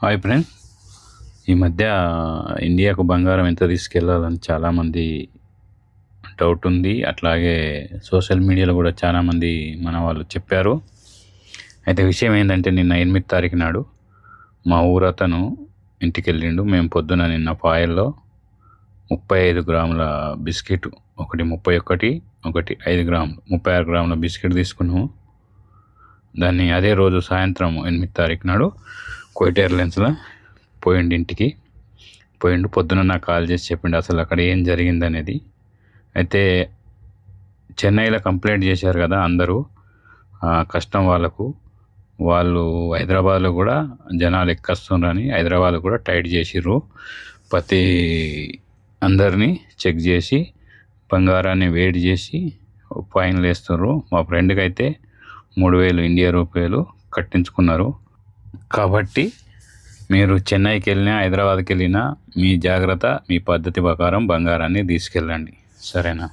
Hi friend. ఈ మధ్య ఇండియాకు బంగారం ఎంత తీసుకెళ్ళాలని చాలామంది డౌట్ ఉంది. అట్లాగే సోషల్ మీడియాలో కూడా చాలామంది మన వాళ్ళు చెప్పారు. అయితే విషయం ఏంటంటే నిన్న ఎనిమిది తారీఖు నాడు మా ఊరు అతను ఇంటికి వెళ్ళిండు మేము పొద్దున నిన్న పాయల్లో ముప్పై ఐదు గ్రాముల బిస్కెట్ ఒకటి ముప్పై ఒకటి ఒకటి ఐదు గ్రాములు ముప్పై ఆరు గ్రాముల బిస్కెట్ తీసుకున్నాము. దాన్ని అదే రోజు సాయంత్రం ఎనిమిది తారీఖు నాడు కోయిట్ ఎయిర్లైన్స్లో పోయిండు ఇంటికి. పోయిండు పొద్దున నాకు కాల్ చేసి చెప్పిండు అసలు అక్కడ ఏం జరిగిందనేది. అయితే చెన్నైలో కంప్లైంట్ చేశారు కదా అందరూ కష్టం వాళ్ళకు. వాళ్ళు హైదరాబాద్లో కూడా జనాలు ఎక్కస్తున్నారని హైదరాబాద్ కూడా టైట్ చేసిర్రు. ప్రతి అందరినీ చెక్ చేసి బంగారాన్ని వేడి చేసి ఫైన్లు వేస్తున్నారు మా ఫ్రెండ్కి అయితే మూడు వేలు ఇండియా రూపాయలు కట్టించుకున్నారు. కాబట్టి మీరు చెన్నైకి వెళ్ళినా హైదరాబాద్కి వెళ్ళినా మీ జాగ్రత్త మీ పద్ధతి ప్రకారం బంగారాన్ని తీసుకెళ్ళండి. సరేనా?